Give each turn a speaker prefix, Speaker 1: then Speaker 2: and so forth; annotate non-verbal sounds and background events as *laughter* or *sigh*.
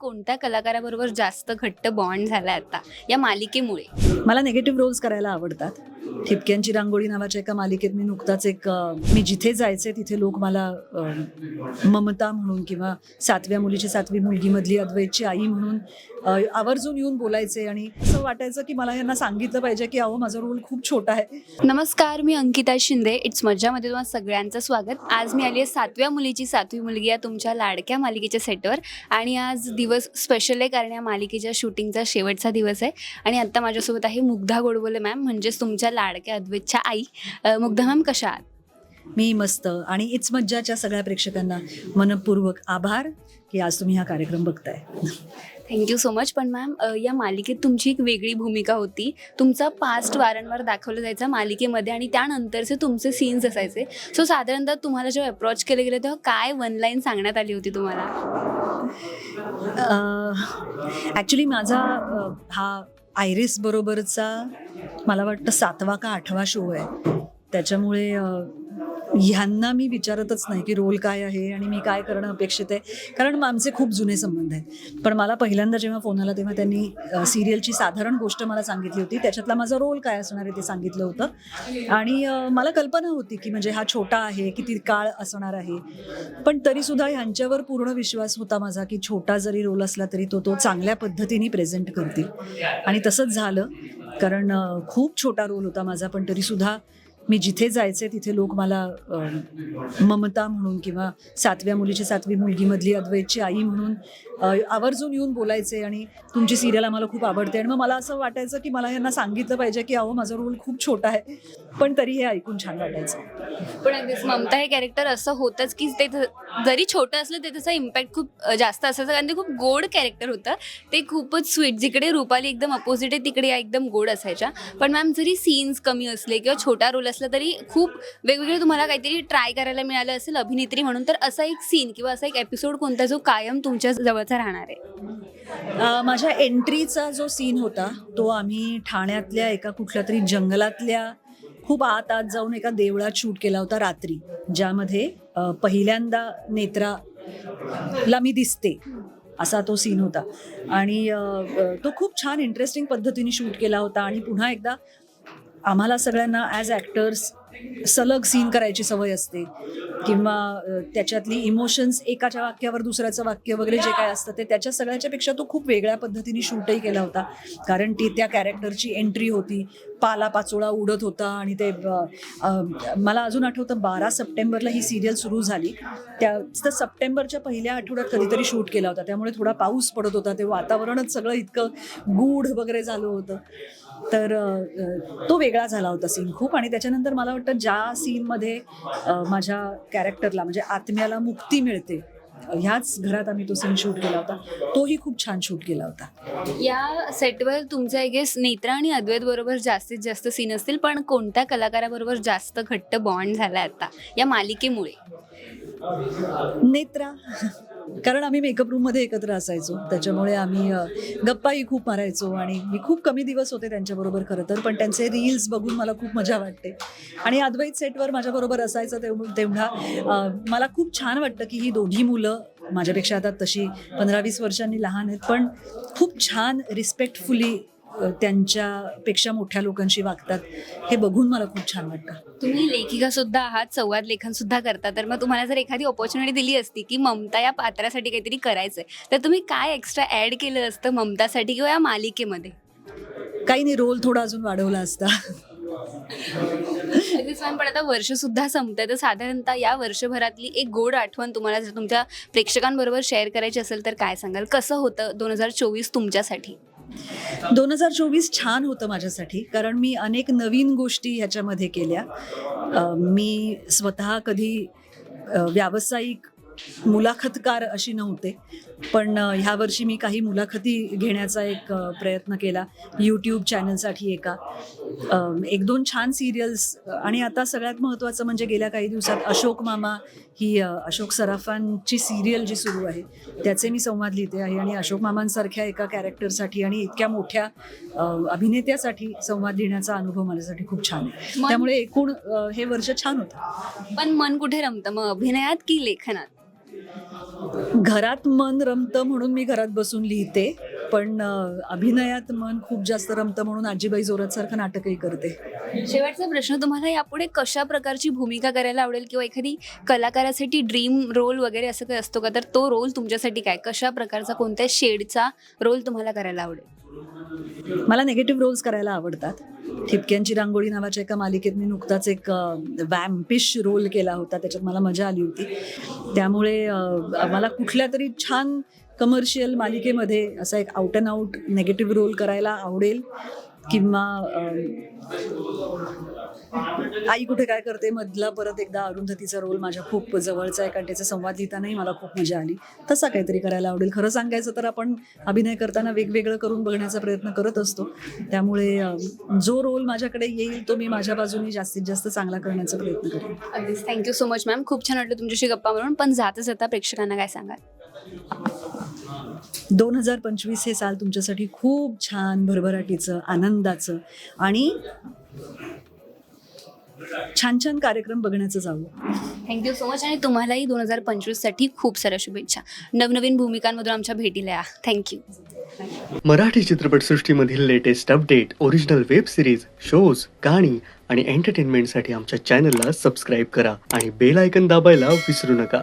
Speaker 1: कोणत्या कलाकाराबरोबर जास्त घट्ट बॉन्ड झाला आता? या मालिकेमुळे.
Speaker 2: मला निगेटिव्ह रोल्स करायला आवडतात. ठिपक्यांची रांगोळी नावाच्या एका मालिकेत मी नुकताच एक अ, मी जिथे जायचे तिथे लोक मला अ, ममता म्हणून किंवा सातव्या मुलीची सातवी मुलगीमधली अद्वैतची आई म्हणून अ, आवर्जून येऊन बोलायचे आणि असं वाटायचं की मला यांना सांगितलं पाहिजे की अहो माझा रोल खूप छोटा आहे.
Speaker 1: नमस्कार मी अंकिता शिंदे. इट्स मज्जामध्ये तुम्हाला सगळ्यांचं स्वागत. आज मी आली आहे सातव्या मुलीची सातवी मुलगी या तुमच्या लाडक्या मालिकेच्या सेटवर आणि आज दिवस स्पेशल आहे कारण या मालिकेच्या शूटिंगचा शेवटचा दिवस आहे. आणि आत्ता माझ्यासोबत आहे मुग्धा गोडबोले मॅम म्हणजेच तुमच्या लाडक्या अद्वैतच्या आई. अ, मुग्धा मॅम कशा आहात?
Speaker 2: मी मस्त. आणि इट्स मज्जाच्या सगळ्या प्रेक्षकांना मनपूर्वक आभार की आज तुम्ही हा कार्यक्रम बघताय.
Speaker 1: थँक्यू सो मच पण मॅम अ, या मालिकेत तुमची एक वेगळी भूमिका होती. तुमचा पास्ट वारंवार दाखवलं जायचा मालिकेमध्ये आणि त्यानंतरचे तुमचे सीन्स असायचे. सो साधारणतः तुम्हाला जेव्हा अप्रोच केलं गेलं तेव्हा काय वन लाईन सांगण्यात आली होती तुम्हाला?
Speaker 2: ॲक्च्युली माझा हा आयरिस बरोबरचा मला वाटतं सातवा का आठवा शो आहे. त्याच्यामुळे ह्यांना मी विचारतच नाही की रोल काय आहे आणि मी काय करणं अपेक्षित आहे. कारण आमचे खूप जुने संबंध आहेत. पण मला पहिल्यांदा जेव्हा फोन आला तेव्हा त्यांनी सिरियलची साधारण गोष्ट मला सांगितली होती. त्याच्यातला माझा रोल काय असणार आहे ते सांगितलं होतं. आणि मला कल्पना होती की म्हणजे हा छोटा आहे किती काळ असणार आहे. पण तरीसुद्धा ह्यांच्यावर पूर्ण विश्वास होता माझा की छोटा जरी रोल असला तरी तो तो चांगल्या पद्धतीने प्रेझेंट करतील. आणि तसंच झालं. कारण खूप छोटा रोल होता माझा पण तरीसुद्धा मी जिथे जायचे तिथे लोक मला ममता म्हणून किंवा सातव्या मुलीची सातवी मुलगीमधली अद्वैतची आई म्हणून आवर्जून येऊन बोलायचे आणि तुमची सिरियल आम्हाला खूप आवडते. आणि मग मला असं वाटायचं की मला यांना सांगितलं पाहिजे की अहो माझा रोल खूप छोटा आहे पण तरी हे ऐकून छान वाटायचं.
Speaker 1: पण ममता हे कॅरेक्टर असं होतंच की ते जरी छोटं असलं ते त्याचा इम्पॅक्ट खूप जास्त असायचा. कारण ते खूप गोड कॅरेक्टर होतं. ते खूपच स्वीट जिकडे रुपाली एकदम अपोजिट आहे तिकडे या एकदम गोड असायच्या. पण मॅम जरी सीन्स कमी असले किंवा छोटा रोल असला तरी खूप वेगवेगळे तुम्हाला काहीतरी ट्राय करायला मिळालं असेल अभिनेत्री म्हणून तर असा एक सीन किंवा असा एक एपिसोड कोणता जो कायम तुमच्या जवळचा राहणार आहे?
Speaker 2: माझ्या एंट्रीचा जो सीन होता तो आम्ही ठाण्यातल्या एका कुठल्या तरी जंगलातल्या खूप आत आत जाऊन एका देवळात शूट केला होता रात्री. ज्यामध्ये पहिल्यांदा नेत्राला मी दिसते असा तो सीन होता. आणि तो खूप छान इंटरेस्टिंग पद्धतीने शूट केला होता आणि पुन्हा एकदा आम्हाला सगळ्यांना ॲज ॲक्टर्स सलग सीन करायची सवय असते. किंवा त्याच्यातली इमोशन्स एकाच्या वाक्यावर दुसऱ्याचं वाक्य वगैरे जे काय असतं ते त्याच्या सगळ्याच्यापेक्षा तो खूप वेगळ्या पद्धतीने शूटही केला होता. कारण ती त्या कॅरेक्टरची एंट्री होती. पाला पाचोळा उडत होता आणि ते मला अजून आठवतं बारा सप्टेंबरला ही सिरियल सुरू झाली. त्या तर सप्टेंबरच्या पहिल्या आठवड्यात कधीतरी शूट केला होता. त्यामुळे थोडा पाऊस पडत होता. ते वातावरणच सगळं इतकं गूढ वगैरे झालं होतं. तर तो वेगळा झाला होता सीन खूप आणि त्याच्यानंतर मला वाटतं ज्या सीनमध्ये माझ्या कॅरेक्टरला म्हणजे आत्म्याला मुक्ती मिळते ह्याच घरात आम्ही तो सीन शूट केला होता. तोही खूप छान शूट केला होता.
Speaker 1: या सेटवर तुमचा आय गेस नेत्रा आणि अद्वैत बरोबर जास्तीत जास्त सीन असतील पण कोणत्या कलाकाराबरोबर जास्त घट्ट बॉन्ड झाला आता या मालिकेमुळे?
Speaker 2: नेत्रा. कारण आम्ही मेकअप रूममध्ये एकत्र असायचो. त्याच्यामुळे आम्ही गप्पाही खूप मारायचो आणि मी खूप कमी दिवस होते त्यांच्याबरोबर खरं तर पण त्यांचे रील्स बघून मला खूप मजा वाटते. आणि अद्वैत सेटवर माझ्याबरोबर असायचं तेवढं तेवढा मला खूप छान वाटतं की ही दोघी मुलं माझ्यापेक्षा आता तशी पंधरा वीस वर्षांनी लहान आहेत पण खूप छान रिस्पेक्टफुली त्यांच्यापेक्षा मोठ्या लोकांशी वागतात हे बघून मला खूप छान वाटतं.
Speaker 1: तुम्ही लेखिका सुद्धा आहात संवाद लेखन सुद्धा करता तर मग तुम्हाला जर एखादी ऑपॉर्च्युनिटी दिली असती की ममता या पात्रासाठी काहीतरी करायचंय तर तुम्ही काय एक्स्ट्रा ऍड केलं असतं ममतासाठी किंवा या मालिकेमध्ये?
Speaker 2: काही नाही रोल थोडा अजून वाढवला असता. *laughs*
Speaker 1: पण आता वर्ष सुद्धा संपतंय तर साधारणतः या वर्षभरातली एक गोड आठवण तुम्हाला जर तुमच्या प्रेक्षकांबरोबर शेअर करायची असेल तर काय सांगाल? कसं होतं दोन हजार चोवीस तुमच्यासाठी?
Speaker 2: दोन हजार चोवीस छान होतं माझ्यासाठी कारण मी अनेक नवीन गोष्टी ह्याच्यामध्ये केल्या. मी स्वतः कधी व्यावसायिक मुलाखतकार अशी नव्हते. पण ह्या वर्षी मी काही मुलाखती घेण्याचा एक प्रयत्न केला. यूट्यूब चॅनलसाठी एका. एक दोन छान सिरियल्स आणि आता सगळ्यात महत्त्वाचं म्हणजे गेल्या काही दिवसात अशोक मामा ही अशोक सराफांची सिरियल जी सुरू आहे त्याचे मी संवाद लिहिते आहे. आणि अशोक मामांसारख्या एका कॅरेक्टरसाठी आणि इतक्या मोठ्या अभिनेत्यासाठी संवाद लिहिण्याचा अनुभव माझ्यासाठी खूप छान आहे. त्यामुळे एकूण हे वर्ष छान होतं.
Speaker 1: पण मन कुठे रमतं? मग अभिनयात की लेखनात?
Speaker 2: घरात मन रमतं म्हणून मी घरात बसून लिहिते पण अभिनयात मन खूप जास्त रमतं म्हणून आजीबाई जोरात सारखं नाटकही करते.
Speaker 1: शेवटचा प्रश्न तुम्हाला यापुढे कशा प्रकारची भूमिका करायला आवडेल किंवा एखादी कलाकारासाठी ड्रीम रोल वगैरे असं काही असतो का? तर तो रोल तुमच्यासाठी काय? कशा प्रकारचा कोणत्या शेडचा रोल तुम्हाला करायला आवडेल?
Speaker 2: मला नेगेटिव्ह रोल्स करायला आवडतात. ठिपक्यांची रांगोळी नावाच्या एका मालिकेत मी नुकताच एक वॅम्पिश रोल केला होता. त्याच्यात मला मजा आली होती. त्यामुळे मला कुठल्या तरी छान कमर्शियल मालिकेमध्ये असा एक out and out negative role करायला आवडेल किंवा आई कुठे काय करते? मधला परत एकदा अरुंधतीचा रोल माझ्या खूप जवळचा आहे कारण त्याचा संवाद लिहितानाही मला खूप मजा आली. तसा काहीतरी करायला आवडेल. खरं सांगायचं तर आपण अभिनय करताना वेगवेगळं करून बघण्याचा प्रयत्न करत असतो. त्यामुळे जो रोल माझ्याकडे येईल तो मी माझ्या बाजूने जास्तीत जास्त चांगला करण्याचा प्रयत्न करेन.
Speaker 1: अगदीच. थँक्यू सो मच मॅम खूप छान वाटलं तुमच्याशी गप्पा म्हणून पण जाता जाता प्रेक्षकांना काय सांगाल?
Speaker 2: दोन हजार पंचवीस हे साल तुमच्यासाठी खूप छान भरभराटीचं आनंदाचं आणि छान छान कार्यक्रम बघण्याचं जावं.
Speaker 1: थँक्यू सो मच आणि तुम्हालाही दोन हजार पंचवीससाठी खूप साऱ्या शुभेच्छा. नवनवीन भूमिकांमधून आमच्या भेटीला या thank you
Speaker 3: Marathi चित्रपटसृष्टीमधील latest update original web series shows गाणी आणि एंटरटेनमेंटसाठी आमच्या चॅनलला सबस्क्राईब करा आणि बेल आयकन दाबायला विसरू नका.